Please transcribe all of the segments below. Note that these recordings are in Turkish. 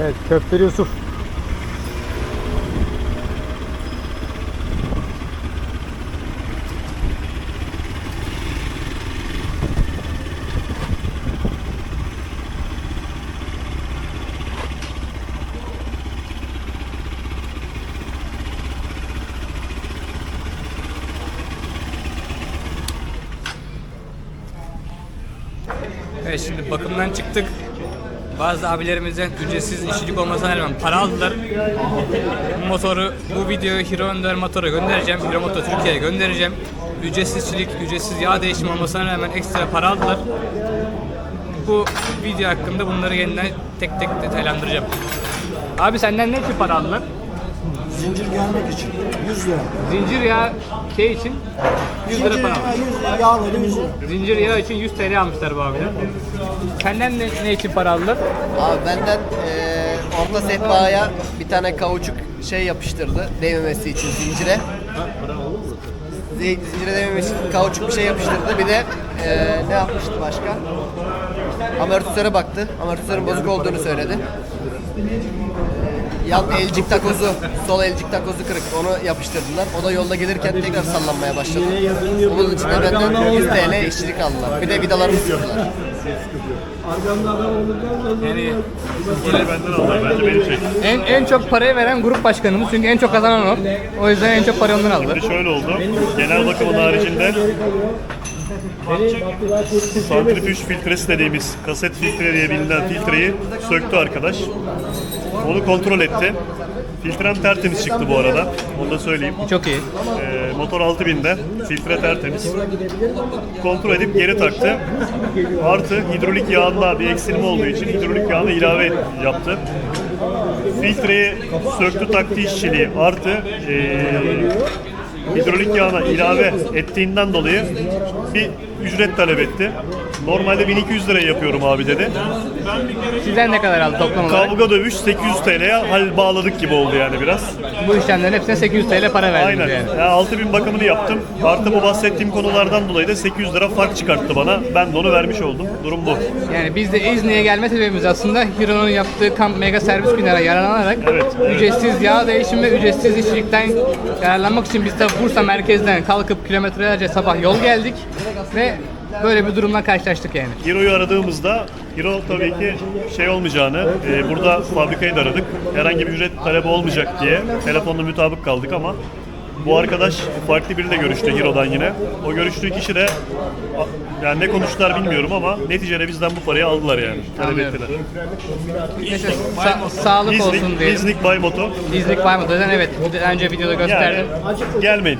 Evet Köfteli Yusuf. Evet şimdi bakımdan çıktık. Bazı abilerimizden ücretsiz işçilik olmasına rağmen para aldılar. Bu motoru, bu videoyu Hero Önder Motor'a göndereceğim. Hero Motor Türkiye'ye göndereceğim. Ücretsiz işçilik, ücretsiz yağ değişimi olmasına rağmen ekstra para aldılar. Bu video hakkında bunları yeniden tek tek detaylandıracağım. Abi senden ne için para aldılar? Zincir gelmek için 100 lira. Zincir yağı şey için 100 lira Zincir para aldılar. 100 lira, yağları 100 lira. Zincir yağı için 100 TL almışlar bu abiler. Senden ne, ne için para aldılar? Abi benden eee orta sehpaya bir tane kauçuk şey yapıştırdı değmemesi için zincire. Zi- Zincire değmemesi için kauçuk bir şey yapıştırdı. Bir de eee, ne yapmıştı başka? Amortisöre baktı. Amortisörün bozuk olduğunu söyledi. Yan elcik takozu, sol elcik takozu kırık. Onu yapıştırdılar. O da yolda gelirken tekrar sallanmaya başladı. Bunun için de benden 100 TL işçilik aldılar. Bir de vidalarımı sıktılar. Yani benden aldılar bence beni çek. En, en çok parayı veren grup başkanımız çünkü en çok kazanan o. O yüzden en çok parayı ondan aldı. Şimdi şöyle oldu. Genel bakımın haricinde santrifüj filtresi dediğimiz kaset filtre diye bilinen filtreyi söktü arkadaş. Onu kontrol etti. Filtrem tertemiz çıktı bu arada. Onu da söyleyeyim. Çok iyi. Ee, motor 6000'de filtre tertemiz. Kontrol edip geri taktı. Artı hidrolik yağında bir eksilme olduğu için hidrolik yağını ilave yaptı. Filtreyi söktü taktı işçiliği artı ee, hidrolik yağına ilave ettiğinden dolayı bir ücret talep etti. Normalde 1200 liraya yapıyorum abi dedi. Sizden ne kadar aldı toplam olarak? Kavga dövüş 800 TL'ye hal bağladık gibi oldu yani biraz. Bu işlemlerin hepsine 800 TL para verdiniz Aynen. yani. Yani 6000 bakımını yaptım. Artı bu bahsettiğim konulardan dolayı da 800 lira fark çıkarttı bana. Ben de onu vermiş oldum. Durum bu. Yani biz de İzni'ye gelme sebebimiz aslında Hiro'nun yaptığı kamp mega servis günlere yararlanarak Evet, evet. ücretsiz yağ değişimi ve ücretsiz işçilikten yararlanmak için biz de Bursa merkezden kalkıp kilometrelerce sabah yol geldik ve böyle bir durumla karşılaştık yani. Hero'yu aradığımızda Hero tabii ki şey olmayacağını, e, burada fabrikayı da aradık. Herhangi bir ücret talebi olmayacak diye telefonla mutabık kaldık ama bu arkadaş farklı biriyle görüştü Hero'dan yine. O görüştüğü kişi de yani ne konuştular bilmiyorum ama neticede bizden bu parayı aldılar yani. Talep Anlıyorum. ettiler. Neyse, sa- sağlık olsun diye. İznik Bay Moto. İznik var mı? Zaten evet. Daha önce videoda Yani gösterdim. gelmeyin.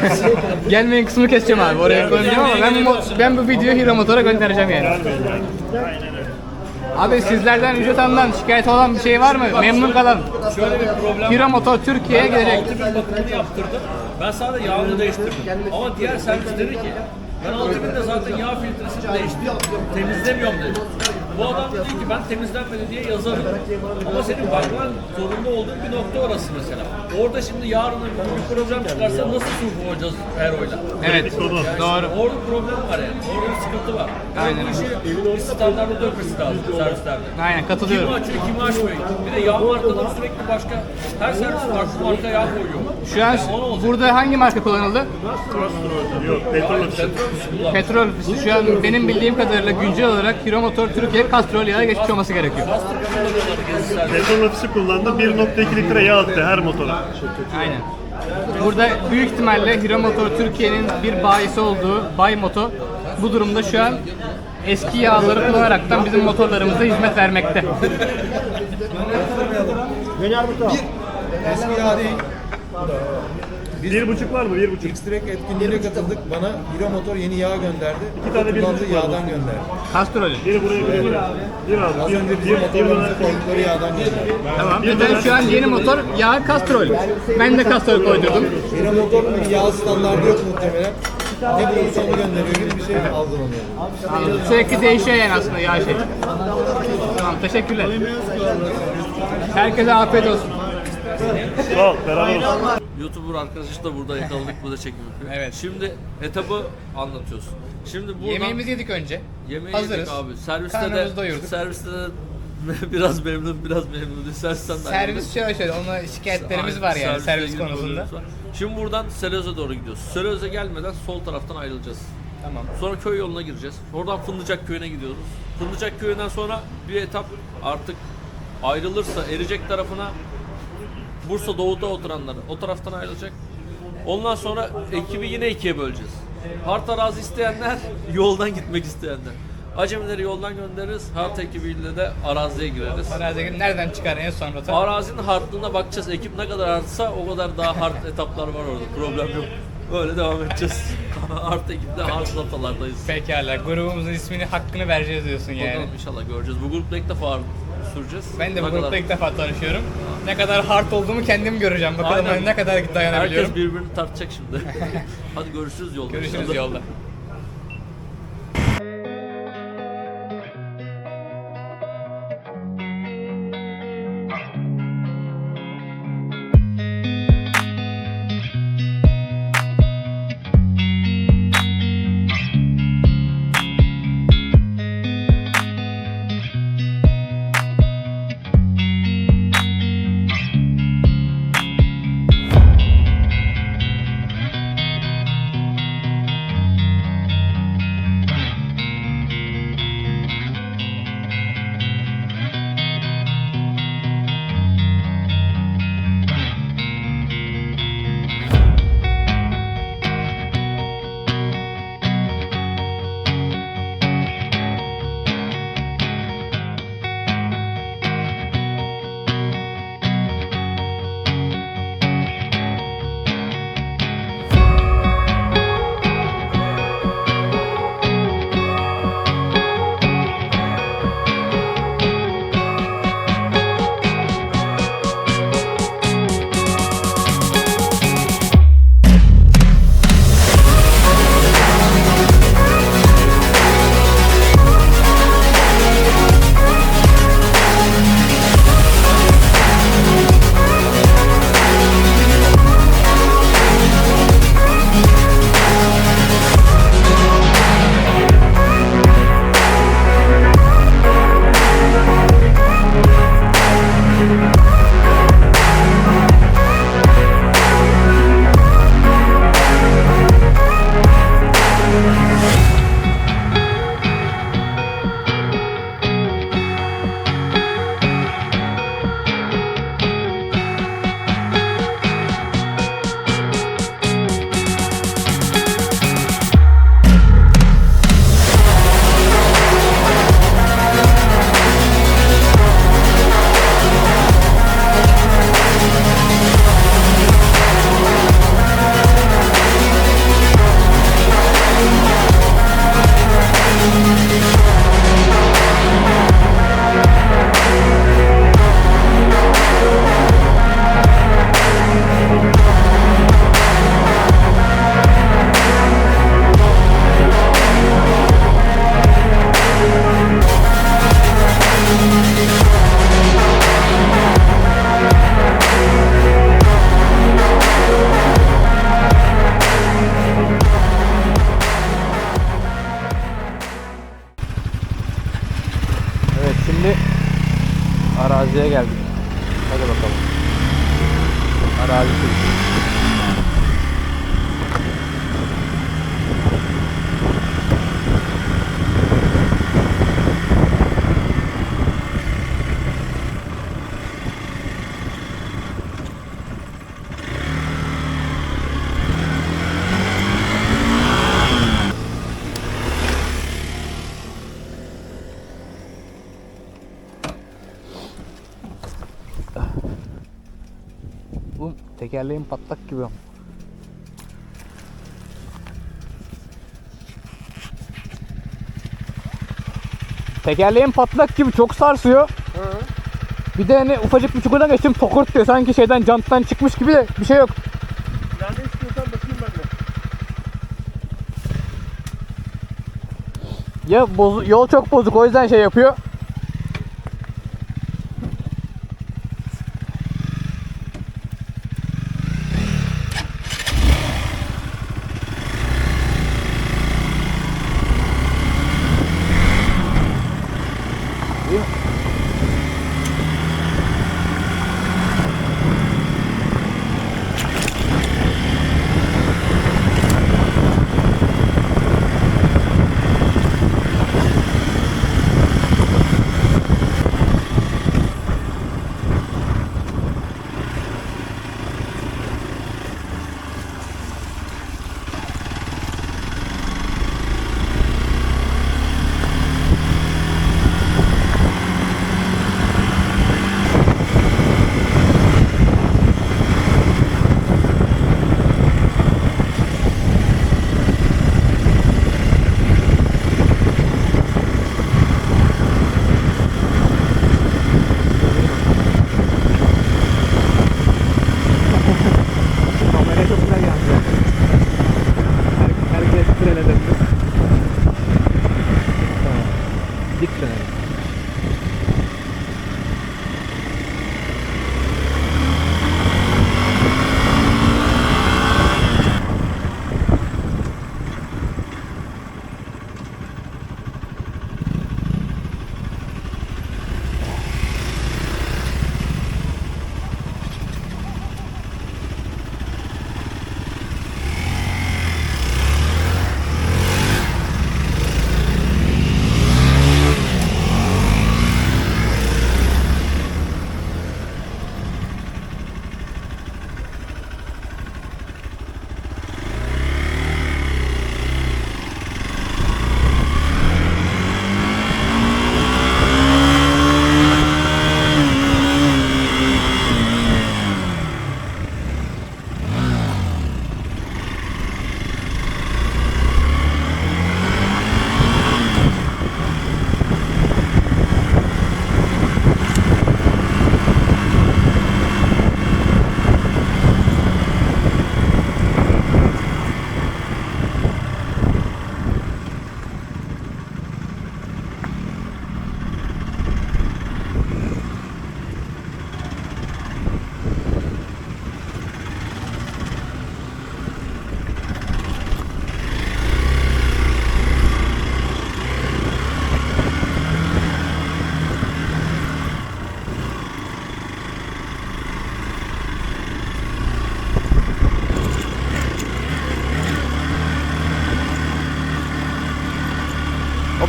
Gelmeyin kısmını keseceğim abi. Oraya koyacağım ama ben bu, ben bu videoyu Hero Motor'a göndereceğim yani. Gelmeyin yani. Abi sizlerden ücret alınan, şikayet olan bir şey var mı? Memnun kalan. Şöyle bir problem Hero Motor Türkiye'ye gelecek. 6000 bakımını yaptırdım. Ben sadece yağını değiştirdim. Ama diğer servis dedi ki ben 6000'de zaten yağ filtresini değiştirdim. Temizlemiyorum dedi. Bu adam dedi ki ben temizlenmedi diye yazarım. Ama senin bakman zorunda olduğun bir nokta orası mesela. Orada şimdi yarın bir problem çıkarsa nasıl sulh olacağız Ero'yla? Evet. Konu. Doğru. Orada problem var yani. Orada bir sıkıntı var. Yani Aynen. bu işi bir standarda dökmesi lazım servislerde. Aynen Kimi katılıyorum. açıyor, kimi açmıyor. Bir de yağ markaları sürekli başka, her servis farklı marka yağ koyuyor. Şu an Yani burada hangi marka kullanıldı? Yok, petrol ofisi. Petrol. Şu an benim bildiğim kadarıyla güncel olarak Hero Motor Türkiye kastrol yağa geçmiş olması gerekiyor. Petrol ofisi kullandı. 1.2 litre yağ attı her motora. Aynen. Burada büyük ihtimalle Hero Motor Türkiye'nin bir bayisi olduğu Bay Moto bu durumda şu an eski yağları kullanaraktan bizim motorlarımıza hizmet vermekte. Eski yağ değil. Bir buçuk var mı? Bir buçuk. X-Direct etkinliğine katıldık. Bana Hero Motor yeni yağ gönderdi. İki tane bir buçuk yağdan gönderdi. Kastrol. Biri buraya, biri buraya. Bir abi. Az Bir, önce bir, bizim bir, motorlarımıza koydukları yağdan gönderdi. Tamam. Zaten şu an yeni motor yağ kastrol. Ben de kastrol koydurdum. Hero Motor'un bir yağ standardı yok muhtemelen. Ne bulursa onu gönderiyor gibi bir şey algılanıyor. Sürekli değişiyor yani aslında yağ şey. Tamam teşekkürler. Herkese afiyet olsun. Sağ ol, beraber olsun. YouTuber arkadaşı da burada yakaladık, burada çekim yapıyor. Evet. Şimdi etabı anlatıyorsun. Şimdi buradan Yemeğimizi yedik önce. yemeği Hazırız. yedik abi. Serviste Karnımızı de doyurduk. serviste de biraz memnun, biraz memnun. Servisden de Servis şöyle şöyle, ona şikayetlerimiz var yani servisle servis ilgili konusunda. var. Şimdi buradan Selez'e doğru gidiyoruz. Selez'e gelmeden sol taraftan ayrılacağız. Tamam. Sonra köy yoluna gireceğiz. Oradan Fındıcak köyüne gidiyoruz. Fındıcak köyünden sonra bir etap artık ayrılırsa Ericek tarafına Bursa Doğu'da oturanlar o taraftan ayrılacak. Ondan sonra ekibi yine ikiye böleceğiz. Hart arazi isteyenler, yoldan gitmek isteyenler. Acemileri yoldan göndeririz. Hart ekibiyle de araziye gireriz. Arazi nereden çıkar en son rota? Arazinin hardlığına bakacağız. Ekip ne kadar artsa o kadar daha hard etaplar var orada. Problem yok. Öyle devam edeceğiz. Art ekipte hard rotalardayız. Pekala, grubumuzun ismini hakkını vereceğiz diyorsun yani. Bakalım inşallah göreceğiz. Bu grupta ilk defa süreceğiz. Ben de bu grupta ilk defa tanışıyorum. Ne kadar hard olduğumu kendim göreceğim. Bakalım Aynen. ben ne kadar dayanabiliyorum. Herkes birbirini tartacak şimdi. Hadi görüşürüz yolda. Görüşürüz yolda. Şimdi araziye geldik. Hadi bakalım. Arazi turşu. Bu tekerleğin patlak gibi. Tekerleğin patlak gibi çok sarsıyor. Bir de hani ufacık bir çukurdan geçtim tokurt diyor. Sanki şeyden janttan çıkmış gibi de bir şey yok. Yani istiyorsan bakayım ben de. Ya bozu- yol çok bozuk o yüzden şey yapıyor.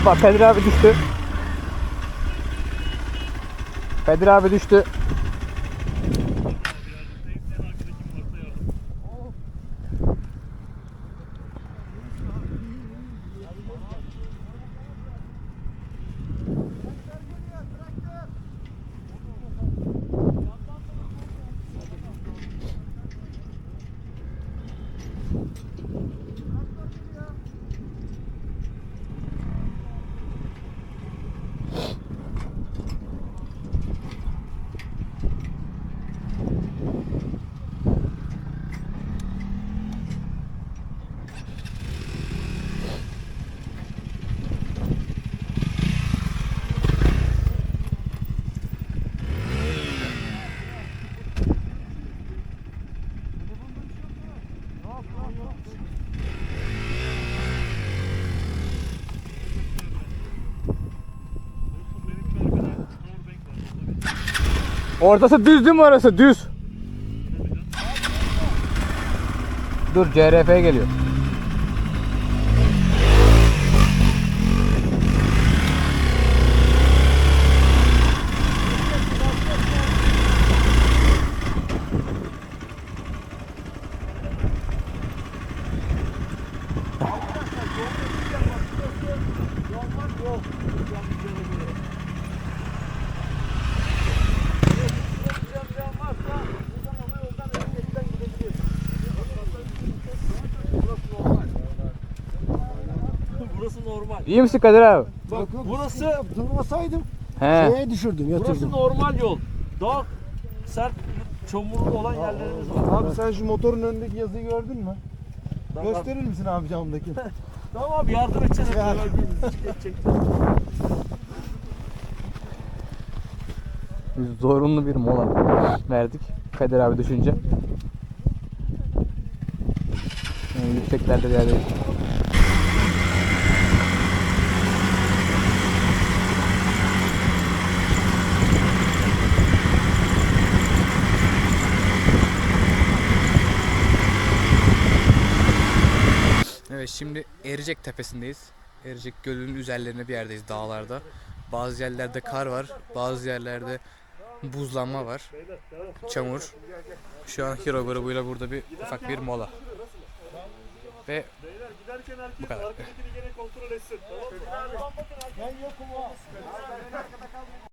Hoppa Kadir abi düştü. Kadir abi düştü. Ortası düz değil mi orası? Düz. Dur CRF geliyor. İyi misin Kadir abi? Bak burası Durmasaydım He. şeye düşürdüm burası yatırdım. normal yol. Daha sert çamurlu olan yerlerimiz var. Abi sen şu motorun önündeki yazıyı gördün mü? Gösterir misin abi camdaki? Tamam abi yardım edeceğiz. Ya. zorunlu bir mola verdik. Kadir abi düşünce. Yani yükseklerde bir. Şimdi Ericek tepesindeyiz. Ericek Gölü'nün üzerlerine bir yerdeyiz dağlarda. Bazı yerlerde kar var, bazı yerlerde buzlanma var. Çamur. Şu an Hero grubuyla burada bir ufak bir mola. Ve bu kadar. Arkadakini gene kontrol etsin. Tamam mı?